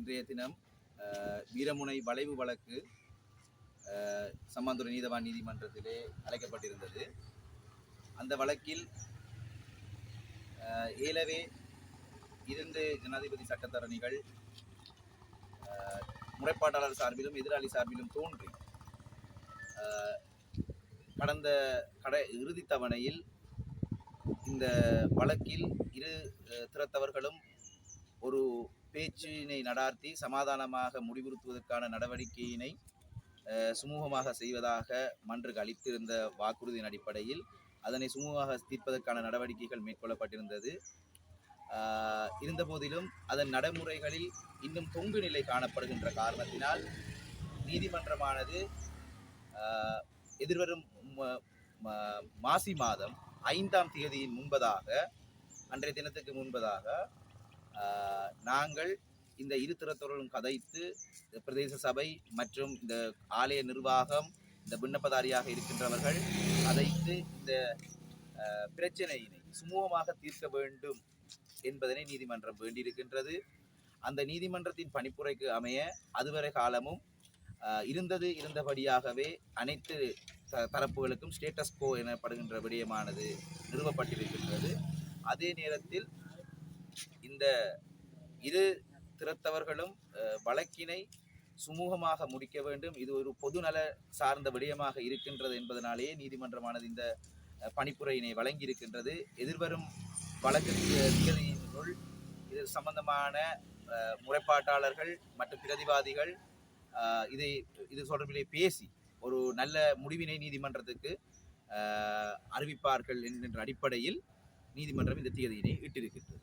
இன்றைய தினம் வீரமுனை வளைவு வழக்கு சம்மாந்துறை நீதவான் நீதிமன்றத்திலே அழைக்கப்பட்டிருந்தது. அந்த வழக்கில் ஏலவே இரண்டு ஜனாதிபதி சட்டத்தரணிகள் முறைப்பாட்டாளர் சார்பிலும் எதிராளி சார்பிலும் தோன்றி கடந்த கட இறுதி தவணையில் இந்த வழக்கில் இரு திறத்தவர்களும் பேச்சினை நடாத்தி சமாதானமாக முடிவுறுத்துவதற்கான நடவடிக்கையினை சுமூகமாக செய்வதாக மன்றுக்கு அளித்திருந்த வாக்குறுதியின் அடிப்படையில் அதனை சுமூகமாக தீர்ப்பதற்கான நடவடிக்கைகள் மேற்கொள்ளப்பட்டிருந்தது. இருந்தபோதிலும் அதன் நடைமுறைகளில் இன்னும் தொங்கு நிலை காணப்படுகின்ற காரணத்தினால் நீதிமன்றமானது எதிர்வரும் ம- மாசி மாதம் ஐந்தாம் தேதியின் முன்பதாக அன்றைய தினத்துக்கு முன்பதாக நாங்கள் இந்த இரு திறத்தோர்களும் கதைத்து பிரதேச சபை மற்றும் இந்த ஆலய நிர்வாகம் இந்த விண்ணப்பதாரியாக இருக்கின்றவர்கள் கதைத்து இந்த பிரச்சனையினை சுமூகமாக தீர்க்க வேண்டும் என்பதனை நீதிமன்றம் வேண்டியிருக்கின்றது. அந்த நீதிமன்றத்தின் பணிப்புரைக்கு அமைய அதுவரை காலமும் இருந்தது இருந்தபடியாகவே அனைத்து த- தரப்புகளுக்கும் ஸ்டேட்டஸ் கோ எனப்படுகின்ற விடயமானது நிறுவப்பட்டிருக்கின்றது. அதே நேரத்தில் இந்த இரு திறத்தவர்களும் வழக்கினை சுமூகமாக முடிக்க வேண்டும். இது ஒரு பொதுநல சார்ந்த விடயமாக இருக்கின்றது என்பதனாலேயே நீதிமன்றமானது இந்த பணிப்புரையினை வழங்கியிருக்கின்றது. எதிர்வரும் வழக்கு திகதியினுள் இது சம்பந்தமான முறைப்பாட்டாளர்கள் மற்றும் பிரதிவாதிகள் இதை இது தொடர்பிலே பேசி ஒரு நல்ல முடிவினை நீதிமன்றத்துக்கு அறிவிப்பார்கள் என்கின்ற அடிப்படையில் நீதிமன்றம் இந்த தேதியினை இட்டிருக்கின்றது.